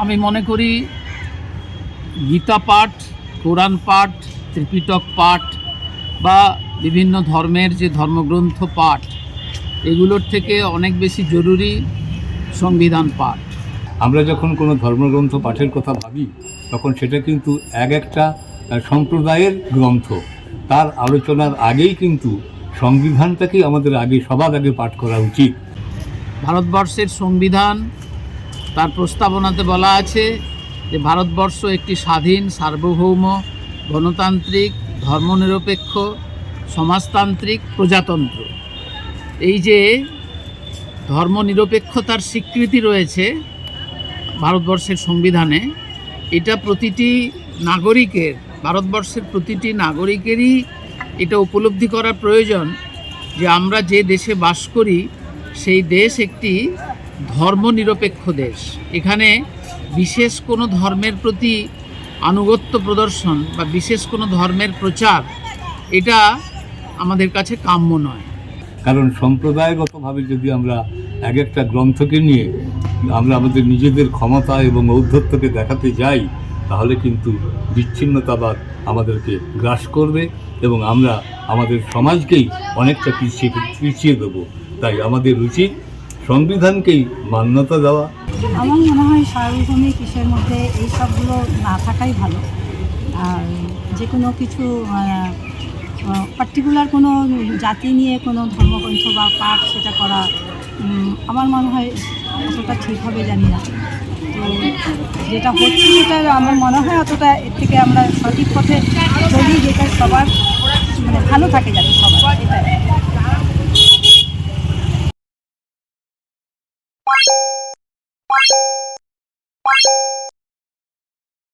আমি মনে করি গীতা পাঠ কোরআন পাঠ ত্রিপিটক পাঠ বা বিভিন্ন ধর্মের যে ধর্মগ্রন্থ পাঠ এগুলোর থেকে অনেক বেশি জরুরি সংবিধান পাঠ। আমরা যখন কোনো ধর্মগ্রন্থ পাঠের কথা ভাবি তখন সেটা কিন্তু এক একটা সম্প্রদায়ের গ্রন্থ। তার আলোচনার আগেই কিন্তু সংবিধানটাকেই আমাদের আগে সবার আগে পাঠ করা উচিত। ভারতবর্ষের সংবিধান তার প্রস্তাবনাতে বলা আছে যে ভারতবর্ষ একটি স্বাধীন, সার্বভৌম, গণতান্ত্রিক, ধর্মনিরপেক্ষ, সমাজতান্ত্রিক, প্রজাতন্ত্র। এই যে ধর্মনিরপেক্ষতার স্বীকৃতি রয়েছে ভারতবর্ষের সংবিধানে, এটা প্রতিটি নাগরিকের, ভারতবর্ষের প্রতিটি নাগরিকেরই এটা উপলব্ধি করা প্রয়োজন যে আমরা যে দেশে বাস করি, সেই দেশ একটি ধর্মনিরপেক্ষ দেশ। এখানে বিশেষ কোনো ধর্মের প্রতি আনুগত্য প্রদর্শন বা বিশেষ কোনো ধর্মের প্রচার, এটা আমাদের কাছে কাম্য নয়। কারণ সম্প্রদায়গতভাবে যদি আমরা এক একটা গ্রন্থকে নিয়ে আমরা আমাদের নিজেদের ক্ষমতা এবং ঔদ্ধত্যকে দেখাতে যাই, তাহলে কিন্তু বিচ্ছিন্নতাবাদ আমাদেরকে গ্রাস করবে এবং আমরা আমাদের সমাজকেই অনেকটা পিছিয়ে পিছিয়ে দেবো। তাই আমাদের উচিত সংবিধানকেই মান্যতা দেওয়া। আমার মনে হয় সার্বভৌমিক ইসের মধ্যে এই সবগুলো না থাকাই ভালো। আর যে কোনো কিছু পার্টিকুলার কোনো জাতি নিয়ে কোনো ধর্মগ্রন্থ বা পাঠ সেটা করা আমার মনে হয় অতটা ঠিক হবে জানি না। তো যেটা হচ্ছে সেটা আমার মনে হয় অতটা এর থেকে আমরা সঠিক পথে চলি, যেটা সবার মানে ভালো থাকে যাতে সবার